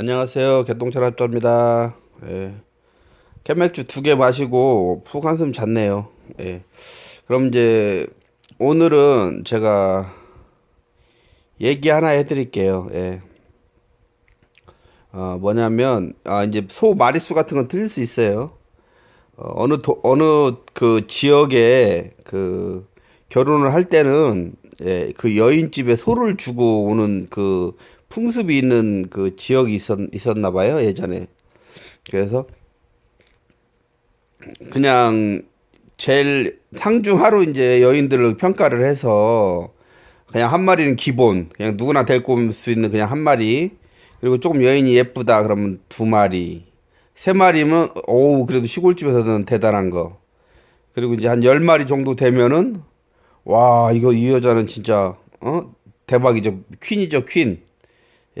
안녕하세요. 개똥철합자입니다. 예. 캔맥주 두 개 마시고 푹 한숨 잤네요. 예. 그럼 이제 오늘은 제가 얘기 하나 해드릴게요. 예. 어, 뭐냐면 아 이제 소 마리수 같은 건 틀릴 수 있어요. 어, 어느 도, 어느 그 지역에 그 결혼을 할 때는 예, 그 여인집에 소를 주고 오는 그 풍습이 있는 그 지역이 있었, 있었나 봐요, 예전에. 그래서 그냥 제일 상중하로 이제 여인들을 평가를 해서 그냥 한 마리는 기본, 그냥 누구나 데리고 올 수 있는 그냥 한 마리. 그리고 조금 여인이 예쁘다 그러면 두 마리. 세 마리면 어우 그래도 시골집에서는 대단한 거. 그리고 이제 한 열 마리 정도 되면은 와 이거 이 여자는 진짜 어 대박이죠 퀸이죠 퀸.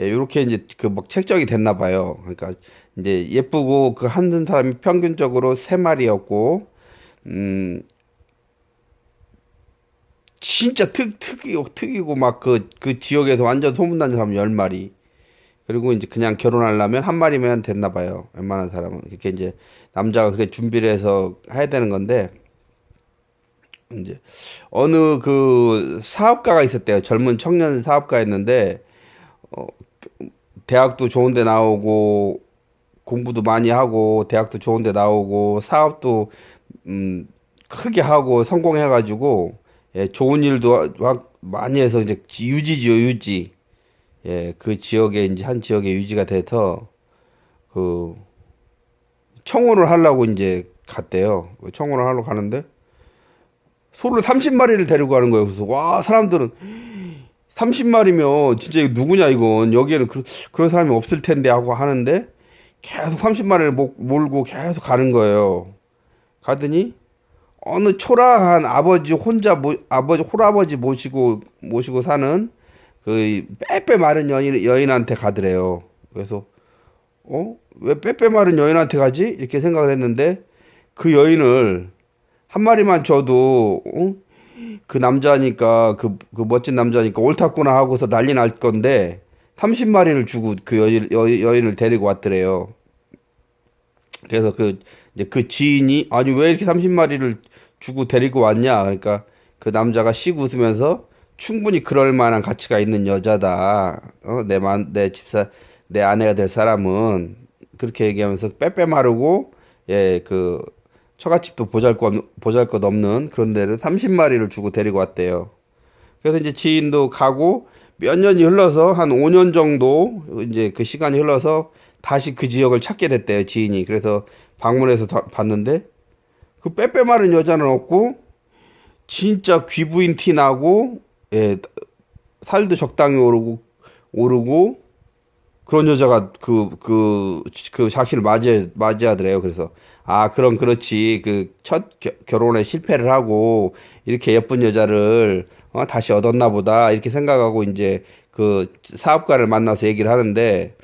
예, 요렇게 이제 그 막 책정이 됐나 봐요. 그러니까 이제 예쁘고 그한 사람이 평균적으로 세 마리였고 음 진짜 특 특이고 특이고 막그그 지역에서 완전 소문난 사람 열 마리. 그리고 이제 그냥 결혼하려면 한 마리면 됐나 봐요. 웬만한 사람은. 그렇게 이제 남자가 그렇게 준비를 해서 해야 되는 건데 이제 어느 그 사업가가 있었대요. 젊은 청년 사업가였는데 어, 대학도 좋은 데 나오고 공부도 많이 하고 대학도 좋은 데 나오고 사업도 음 크게 하고 성공해 가지고 예, 좋은 일도 막 많이 해서 이제 유지죠, 유지. 예, 그 지역에 이제 한 지역에 유지가 돼서 그 청혼을 하려고 이제 갔대요. 청혼을 하러 가는데 소를 30마리를 데리고 가는 거예요. 그래서 와, 사람들은 30마리면 진짜 이거 누구냐 이건 여기에는 그, 그런 사람이 없을 텐데 하고 하는데 계속 30마리를 목, 몰고 계속 가는 거예요. 가더니 어느 초라한 아버지 혼자 모, 아버지 홀아버지 모시고 모시고 사는 그 빼빼 마른 여인 여인한테 가더래요. 그래서 어? 왜 빼빼 마른 여인한테 가지? 이렇게 생각을 했는데 그 여인을 한 마리만 줘도 어? 그 남자니까 그, 그 멋진 남자니까 옳았구나 하고서 난리 날 건데 30마리를 주고 그 여인, 여, 여인을 데리고 왔더래요. 그래서 그 이제 그 지인이 아니 왜 이렇게 30마리를 주고 데리고 왔냐? 그러니까 그 남자가 씩 웃으면서 충분히 그럴 만한 가치가 있는 여자다. 어, 내, 만, 내 집사, 내 아내가 될 사람은 그렇게 얘기하면서 빼빼 마르고 예, 그 처갓집도 보잘것 없는 그런 데를 30마리를 주고 데리고 왔대요. 그래서 이제 지인도 가고 몇 년이 흘러서 한 5년 정도 이제 그 시간이 흘러서 다시 그 지역을 찾게 됐대요, 지인이. 그래서 방문해서 다- 봤는데 그 빼빼 마른 여자는 없고 진짜 귀부인 티 나고 예, 살도 적당히 오르고 오르고 그런 여자가 그 그그 자기를 맞이 맞이하더래요. 그래서 아 그럼 그렇지 그 첫 결혼에 실패를 하고 이렇게 예쁜 여자를 어, 다시 얻었나 보다 이렇게 생각하고 이제 그 사업가를 만나서 얘기를 하는데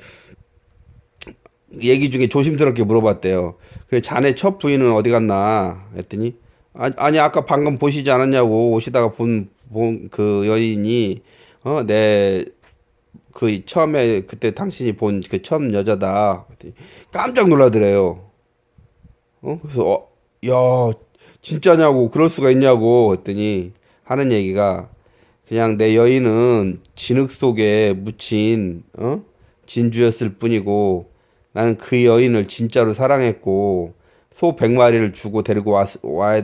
얘기 중에 조심스럽게 물어봤대요. 그래 자네 첫 부인은 어디 갔나 했더니 아, 아니 아까 방금 보시지 않았냐고 오시다가 본 본 그 여인이 어내 그 처음에 그때 당신이 본 그 처음 여자다. 깜짝 놀라더래요. 어 그래서 어, 야 진짜냐고 그럴 수가 있냐고 했더니 하는 얘기가 그냥 내 여인은 진흙 속에 묻힌 어 진주였을 뿐이고 나는 그 여인을 진짜로 사랑했고 소 100마리를 주고 데리고 왔, 와,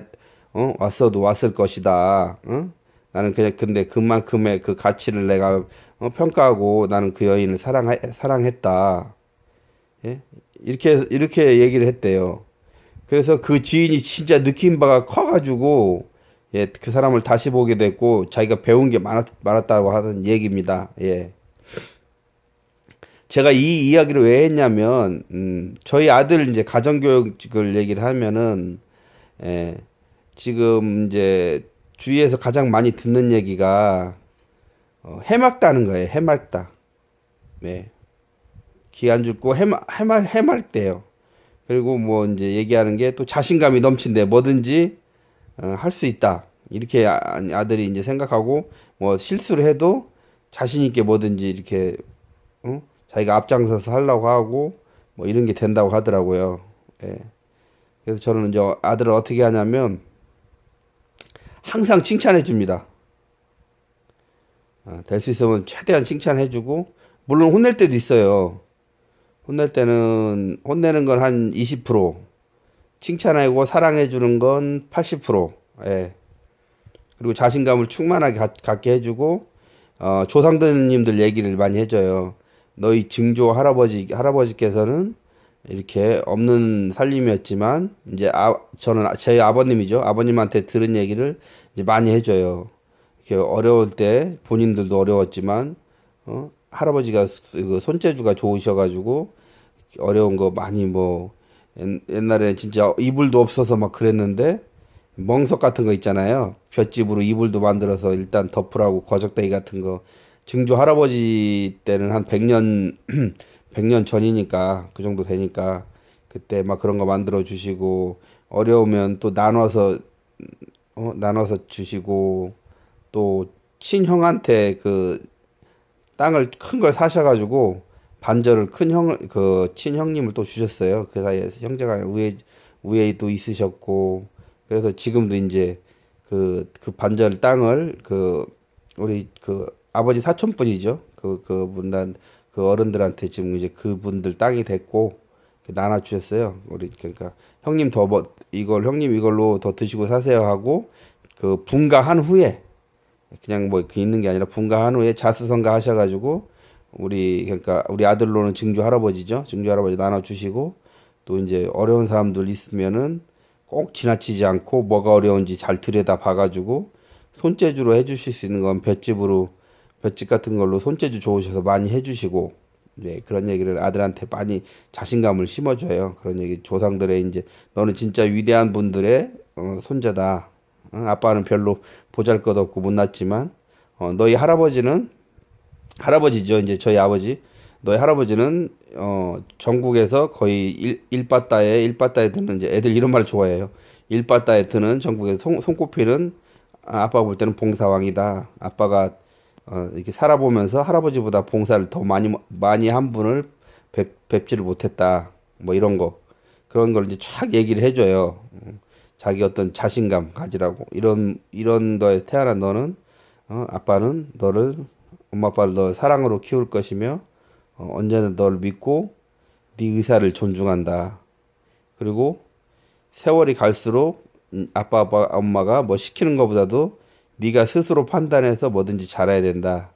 어? 왔어도 왔을 것이다. 어? 나는 그냥 근데 그만큼의 그 가치를 내가 어, 평가하고 나는 그 여인을 사랑 사랑했다. 예? 이렇게 이렇게 얘기를 했대요. 그래서 그 지인이 진짜 느낀 바가 커가지고 예, 그 사람을 다시 보게 됐고 자기가 배운 게 많았, 많았다고 하는 얘기입니다. 예. 제가 이 이야기를 왜 했냐면, 음, 저희 아들 이제 가정교육을 얘기를 하면은, 예, 지금 이제 주위에서 가장 많이 듣는 얘기가, 어, 해맑다는 거예요. 해맑다. 네. 기안 죽고 해말, 해말, 해맑대요. 그리고 뭐 이제 얘기하는 게 또 자신감이 넘친대. 뭐든지, 어, 할 수 있다. 이렇게 아, 아들이 이제 생각하고, 뭐 실수를 해도 자신 있게 뭐든지 이렇게, 어? 자기가 앞장서서 하려고 하고 뭐 이런 게 된다고 하더라고요. 예. 그래서 저는 이제 아들을 어떻게 하냐면 항상 칭찬해 줍니다. 아, 될수 있으면 최대한 칭찬해 주고 물론 혼낼 때도 있어요. 혼낼 때는 혼내는 건 한 20% 칭찬하고 사랑해 주는 건 80%. 예. 그리고 자신감을 충만하게 가, 갖게 해주고 어, 조상들님들 얘기를 많이 해줘요. 너희 증조 할아버지 할아버지께서는 이렇게 없는 살림이었지만 이제 아, 저는 제 아버님이죠. 아버님한테 들은 얘기를 이제 많이 해줘요. 이렇게 어려울 때 본인들도 어려웠지만 어, 할아버지가 그 손재주가 좋으셔가지고 어려운 거 많이 뭐 옛- 옛날에 진짜 이불도 없어서 막 그랬는데 멍석 같은 거 있잖아요. 볏집으로 이불도 만들어서 일단 덮으라고 거적대기 같은 거 증조 할아버지 때는 한 100년 100년 전이니까 그 정도 되니까 그때 막 그런 거 만들어 주시고 어려우면 또 나눠서 어, 나눠서 주시고 또 친형한테 그 땅을 큰 걸 사셔가지고 반절을 큰 형, 그 친형님을 또 주셨어요. 그 사이에 형제가 위에 또 있으셨고 그래서 지금도 이제 그, 그 반절 땅을 그 우리 그 아버지 사촌분이죠. 그 그 분단 그 어른들한테 지금 이제 그분들 땅이 됐고 나눠 주셨어요. 우리 그러니까 형님 더뭐 이걸 형님 이걸로 더 드시고 사세요 하고 그 분가한 후에 그냥 뭐그 있는 게 아니라 분가한 후에 자수성가 하셔가지고 우리 그러니까 우리 아들로는 증조 할아버지죠. 증조 할아버지 나눠 주시고 또 이제 어려운 사람들 있으면은 꼭 지나치지 않고 뭐가 어려운지 잘 들여다 봐가지고 손재주로 해주실 수 있는 건 볏집으로 볏집 같은 걸로 손재주 좋으셔서 많이 해주시고 네, 그런 얘기를 아들한테 많이 자신감을 심어줘요. 그런 얘기 조상들의 이제 너는 진짜 위대한 분들의 어, 손자다. 어, 아빠는 별로 보잘 것 없고 못났지만 어, 너희 할아버지는 할아버지죠. 이제 저희 아버지. 너희 할아버지는 어 전국에서 거의 일, 일바따에 일바따에 드는 이제 애들 이런 말 좋아해요. 일바따에 드는 전국에서 손, 손꼽히는 아, 아빠 볼 때는 봉사왕이다. 아빠가 어 이렇게 살아보면서 할아버지보다 봉사를 더 많이 많이 한 분을 뵙, 뵙지를 못했다. 뭐 이런 거 그런 걸 이제 쫙 얘기를 해줘요. 음, 자기 어떤 자신감 가지라고 이런 이런 너에 태어난 너는 어, 아빠는 너를 엄마 아빠를 너 사랑으로 키울 것이며 어, 언제나 너를 믿고 네 의사를 존중한다. 그리고 세월이 갈수록 음, 아빠, 아빠 엄마가 뭐 시키는 것보다도 네가 스스로 판단해서 뭐든지 잘해야 된다.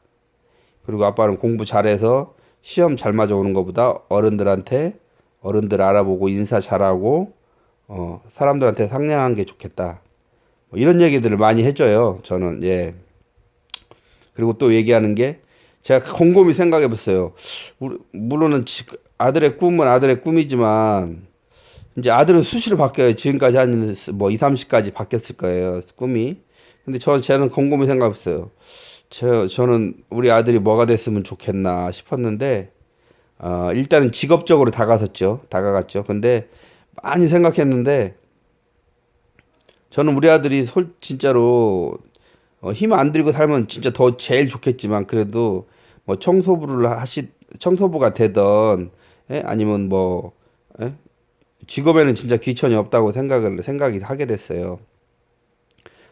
그리고 아빠는 공부 잘해서 시험 잘 맞아 오는 것보다 어른들한테 어른들 알아보고 인사 잘하고 어, 사람들한테 상냥한 게 좋겠다. 뭐 이런 얘기들을 많이 해줘요. 저는 예. 그리고 또 얘기하는 게 제가 곰곰이 생각해 봤어요. 물론은 지- 아들의 꿈은 아들의 꿈이지만 이제 아들은 수시로 바뀌어요. 지금까지 한 뭐 2, 30까지 바뀌었을 거예요. 꿈이. 근데 저 저는 곰곰이 생각했어요. 저 저는 우리 아들이 뭐가 됐으면 좋겠나 싶었는데 어, 일단은 직업적으로 다가섰죠. 다가갔죠. 근데 많이 생각했는데 저는 우리 아들이 솔 진짜로 어, 힘 안 들고 살면 진짜 더 제일 좋겠지만 그래도 뭐 청소부를 하시 청소부가 되던 예? 아니면 뭐 예? 직업에는 진짜 귀천이 없다고 생각을 생각이 하게 됐어요.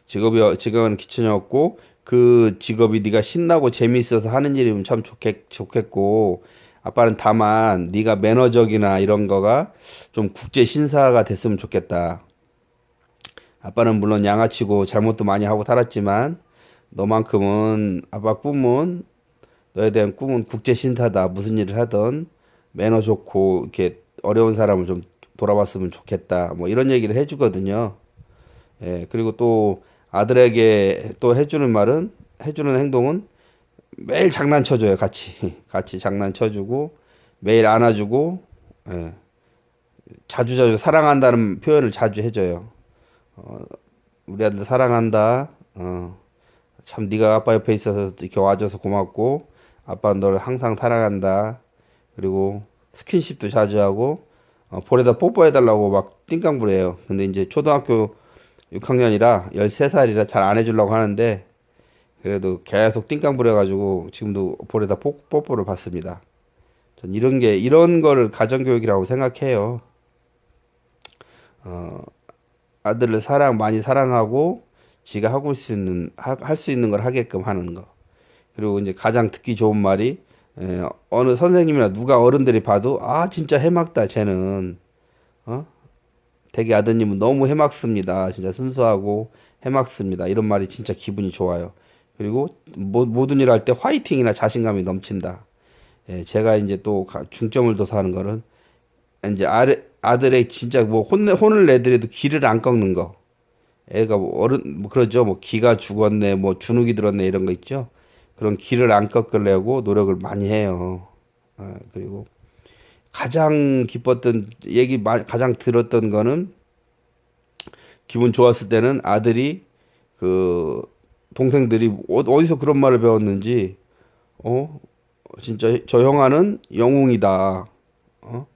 직업이 직업은 귀천이 없고 그 직업이 네가 신나고 재미있어서 하는 일이면 참 좋겠 좋겠고 아빠는 다만 네가 매너적이나 이런 거가 좀 국제 신사가 됐으면 좋겠다. 아빠는 물론 양아치고 잘못도 많이 하고 살았지만 너만큼은 아빠 꿈은 너에 대한 꿈은 국제 신사다. 무슨 일을 하던 매너 좋고 이렇게 어려운 사람을 좀 돌아봤으면 좋겠다. 뭐 이런 얘기를 해주거든요. 예, 그리고 또 아들에게 또 해주는 말은 해주는 행동은 매일 장난쳐줘요. 같이 같이 장난쳐주고 매일 안아주고 예, 자주 자주 사랑한다는 표현을 자주 해줘요. 어, 우리 아들 사랑한다. 어, 참 네가 아빠 옆에 있어서 이렇게 와줘서 고맙고 아빠 너를 항상 사랑한다. 그리고 스킨십도 자주 하고 어, 볼에다 뽀뽀해달라고 막 띵깡 부려요. 근데 이제 초등학교 6학년이라 13살이라 잘 안 해주려고 하는데 그래도 계속 띵깡 부려가지고 지금도 볼에다 뽀, 뽀뽀를 받습니다. 전 이런 게 이런 거를 가정교육이라고 생각해요. 어, 아들을 사랑 많이 사랑하고 지가 하고 수 있는 할 수 있는 걸 하게끔 하는 거. 그리고 이제 가장 듣기 좋은 말이 에, 어느 선생님이나 누가 어른들이 봐도 아 진짜 해맑다 쟤는 어 되게 아드님은 너무 해맑습니다 진짜 순수하고 해맑습니다 이런 말이 진짜 기분이 좋아요 그리고 모, 모든 일 할 때 화이팅이나 자신감이 넘친다 예, 제가 이제 또 가- 중점을 둬서 하는 거는 이제 아들, 아들의 진짜 뭐 혼내, 혼을 내더라도 기를 안 꺾는 거. 애가 뭐 어른, 뭐 그러죠. 뭐 기가 죽었네, 뭐 주눅이 들었네, 이런 거 있죠. 그런 기를 안 꺾으려고 노력을 많이 해요. 아, 그리고 가장 기뻤던, 얘기, 마- 가장 들었던 거는 기분 좋았을 때는 아들이 그 동생들이 어- 어디서 그런 말을 배웠는지, 어, 진짜 저 형아는 영웅이다. 어?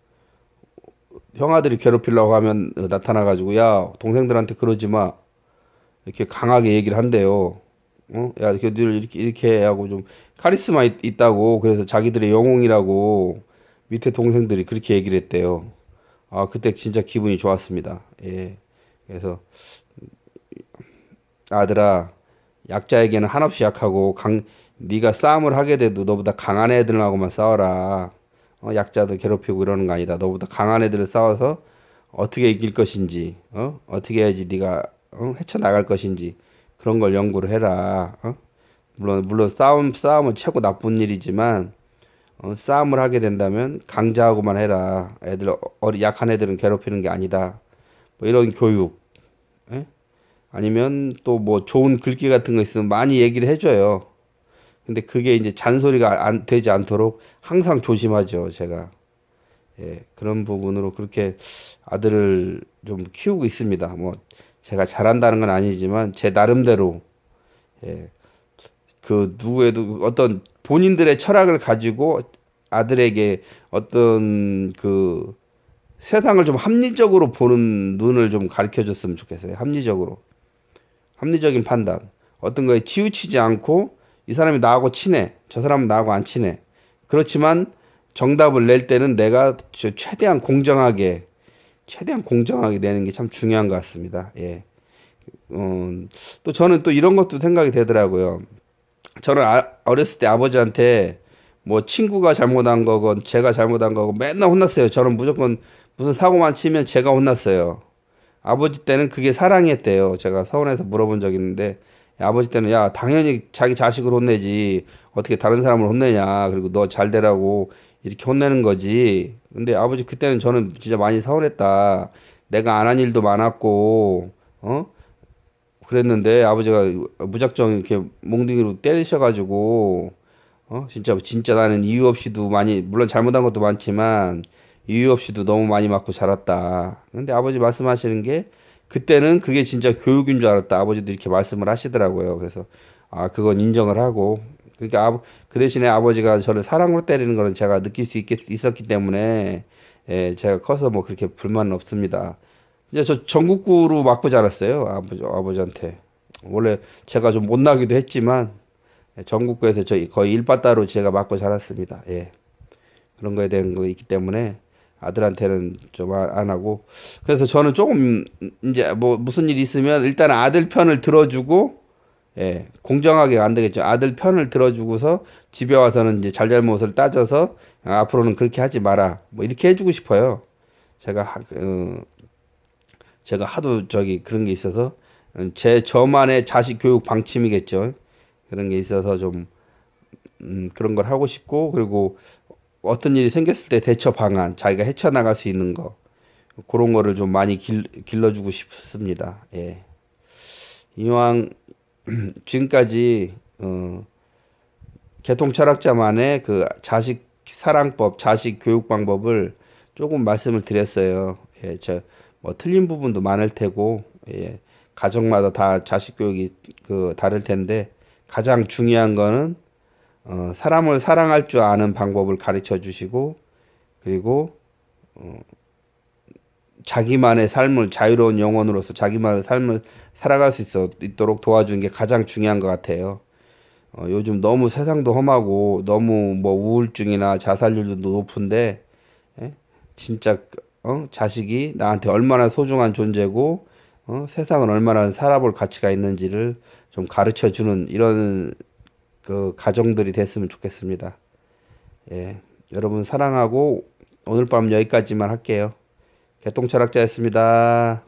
형아들이 괴롭히려고 하면 어, 나타나가지고 야 동생들한테 그러지 마 이렇게 강하게 얘기를 한대요. 어? 야, 걔들 이렇게 이렇게 하고 좀 카리스마 있, 있다고 그래서 자기들의 영웅이라고 밑에 동생들이 그렇게 얘기를 했대요. 아 그때 진짜 기분이 좋았습니다. 예. 그래서 아들아 약자에게는 한없이 약하고 강 네가 싸움을 하게 돼도 너보다 강한 애들하고만 싸워라. 어, 약자들 괴롭히고 이러는 거 아니다. 너보다 강한 애들을 싸워서 어떻게 이길 것인지, 어? 어떻게 해야지 네가 어? 헤쳐나갈 것인지 그런 걸 연구를 해라. 어? 물론 물론 싸움 싸움은 최고 나쁜 일이지만 어, 싸움을 하게 된다면 강자하고만 해라. 애들 어리 약한 애들은 괴롭히는 게 아니다. 뭐 이런 교육. 예? 아니면 또 뭐 좋은 글귀 같은 거 있으면 많이 얘기를 해줘요. 근데 그게 이제 잔소리가 안 되지 않도록 항상 조심하죠, 제가. 예, 그런 부분으로 그렇게 아들을 좀 키우고 있습니다. 뭐, 제가 잘한다는 건 아니지만, 제 나름대로, 예, 그 누구에도 어떤 본인들의 철학을 가지고 아들에게 어떤 그 세상을 좀 합리적으로 보는 눈을 좀 가르쳐 줬으면 좋겠어요. 합리적으로. 합리적인 판단. 어떤 거에 치우치지 않고 이 사람이 나하고 친해. 저 사람은 나하고 안 친해. 그렇지만 정답을 낼 때는 내가 저 최대한 공정하게, 최대한 공정하게 내는 게 참 중요한 것 같습니다. 예. 어, 또 저는 또 이런 것도 생각이 되더라고요. 저는 아, 어렸을 때 아버지한테 뭐 친구가 잘못한 거건 제가 잘못한 거고 맨날 혼났어요. 저는 무조건 무슨 사고만 치면 제가 혼났어요. 아버지 때는 그게 사랑이었대요. 제가 서울에서 물어본 적 있는데 아버지 때는 야 당연히 자기 자식을 혼내지 어떻게 다른 사람을 혼내냐 그리고 너 잘 되라고 이렇게 혼내는 거지. 근데 아버지 그때는 저는 진짜 많이 서운했다. 내가 안 한 일도 많았고 어 그랬는데 아버지가 무작정 이렇게 몽둥이로 때리셔가지고 어 진짜 진짜 나는 이유 없이도 많이 물론 잘못한 것도 많지만 이유 없이도 너무 많이 맞고 자랐다. 근데 아버지 말씀하시는 게 그때는 그게 진짜 교육인 줄 알았다. 아버지도 이렇게 말씀을 하시더라고요. 그래서 아 그건 인정을 하고 그러니까 아, 그 대신에 아버지가 저를 사랑으로 때리는 거는 제가 느낄 수 있겠, 있었기 때문에 예, 제가 커서 뭐 그렇게 불만은 없습니다. 이제 저 전국구로 맞고 자랐어요. 아버지 아버지한테 원래 제가 좀 못나기도 했지만 예, 전국구에서 저 거의 일바따로 제가 맞고 자랐습니다. 예. 그런 거에 대한 거 있기 때문에 아들한테는 좀 안 하고. 그래서 저는 조금 이제 뭐 무슨 일 있으면 일단 아들 편을 들어주고 예 공정하게 안 되겠죠. 아들 편을 들어주고서 집에 와서는 이제 잘잘못을 따져서 아, 앞으로는 그렇게 하지 마라. 뭐 이렇게 해주고 싶어요. 제가 하, 어, 제가 하도 저기 그런 게 있어서 음, 제 저만의 자식 교육 방침이겠죠. 그런 게 있어서 좀 음, 그런 걸 하고 싶고 그리고 어떤 일이 생겼을 때 대처 방안, 자기가 헤쳐나갈 수 있는 거, 그런 거를 좀 많이 길, 길러주고 싶습니다. 예. 이왕, 지금까지, 어, 개통 철학자만의 그 자식 사랑법, 자식 교육 방법을 조금 말씀을 드렸어요. 예, 저, 뭐, 틀린 부분도 많을 테고, 예, 가정마다 다 자식 교육이 그 다를 텐데, 가장 중요한 거는 어, 사람을 사랑할 줄 아는 방법을 가르쳐 주시고 그리고 어, 자기만의 삶을 자유로운 영혼으로서 자기만의 삶을 살아갈 수 있어, 있도록 도와주는 게 가장 중요한 것 같아요. 어, 요즘 너무 세상도 험하고 너무 뭐 우울증이나 자살률도 높은데 예? 진짜 어? 자식이 나한테 얼마나 소중한 존재고 어? 세상은 얼마나 살아볼 가치가 있는지를 좀 가르쳐 주는 이런 그 가정들이 됐으면 좋겠습니다. 예. 여러분 사랑하고 오늘 밤 여기까지만 할게요. 개똥철학자였습니다.